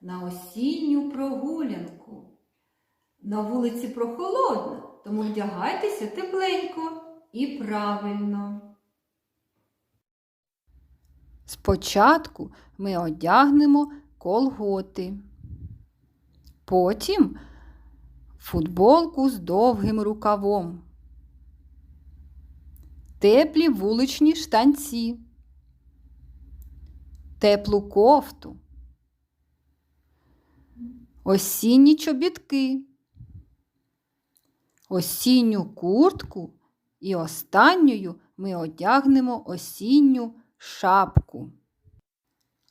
на осінню прогулянку. На вулиці прохолодно, тому вдягайтеся тепленько і правильно. Спочатку ми одягнемо колготи, потім футболку з довгим рукавом, теплі вуличні штанці, теплу кофту, осінні чобітки, осінню куртку і останньою ми одягнемо осінню шапку.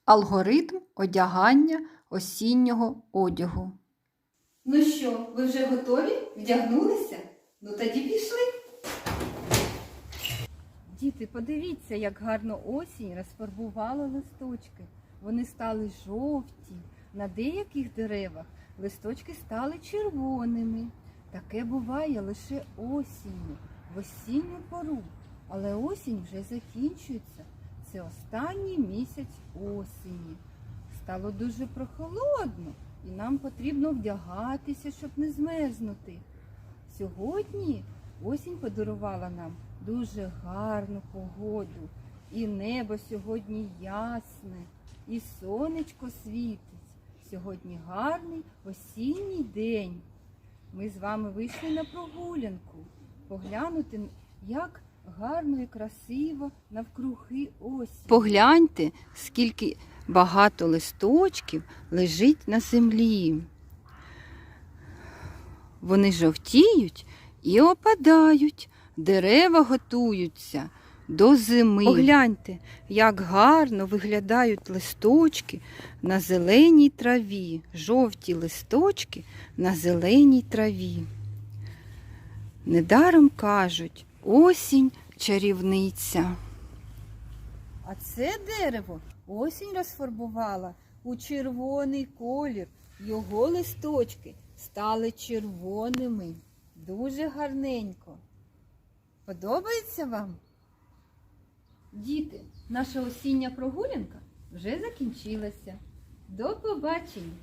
Алгоритм одягання осіннього одягу. Ну що, ви вже готові? Вдягнулися? Ну тоді пішли. Діти, подивіться, як гарно осінь розфарбувала листочки. Вони стали жовті. На деяких деревах листочки стали червоними. Таке буває лише осінню, в осінню пору. Але осінь вже закінчується. Це останній місяць осені. Стало дуже прохолодно, і нам потрібно вдягатися, щоб не змерзнути. Сьогодні осінь подарувала нам дуже гарну погоду. І небо сьогодні ясне, і сонечко світить. Сьогодні гарний осінній день. Ми з вами вийшли на прогулянку, поглянути, як гарно і красиво навкруги осінь. Погляньте, скільки багато листочків лежить на землі. Вони жовтіють і опадають, дерева готуються до зими. Погляньте, як гарно виглядають листочки на зеленій траві, жовті листочки на зеленій траві. Недаром кажуть, осінь чарівниця. А це дерево осінь розфарбувала у червоний колір. Його листочки стали червоними. Дуже гарненько. Подобається вам? Діти, наша осіння прогулянка вже закінчилася. До побачення!